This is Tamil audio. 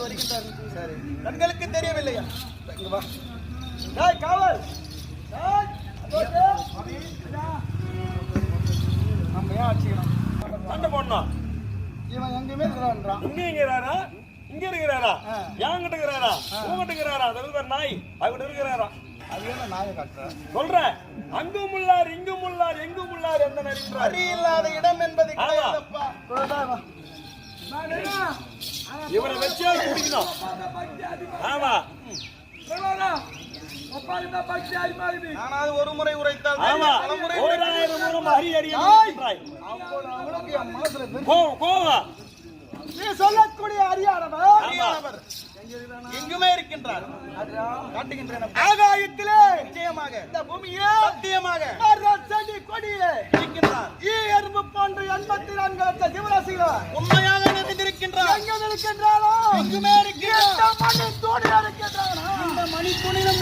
கொண்டு வருகின்றார்கள். கண்களுக்கு தெரியவில்லையா? காவல்! நம்ம ஏன் அடிச்சுக்கிறோம் சண்டை போடணும்? இவன் எங்கேயுமே இருக்கிறான்றான் இங்கே இருக்கிறாரா? இங்க இருக்கிறாரா? என்கிட்ட இருக்கிறாரா? உங்ககிட்ட இருக்கிறாரா? அது நாய் அவர்கிட்ட இருக்கிறாரா? அது என்ன நாயை காட்டுறேன் சொல்றேன். அங்கும் உள்ளார் இங்கும் உள்ளார் எங்கும் உள்ளார் எந்த நரி இல்லாத இடம் என்பது வச்சே குடிக்கணும். ஆமா. ஒரு முறை உரைத்தால் சொல்லக்கூடிய அறியானவர். எங்குமே இருக்கின்றார். ஆகாயத்திலே. நிச்சயமாக. இந்த பூமியே சத்தியமாக. செடி கொடியே இருக்கின்றார். ஈ எறும்பு போன்ற எண்பத்தி நான்கு லட்சம் சிவராசிகள் உண்மையாக இருக்கிறார் மணி துணி இருக்கின்றாரா இந்த மணி துணியிலும்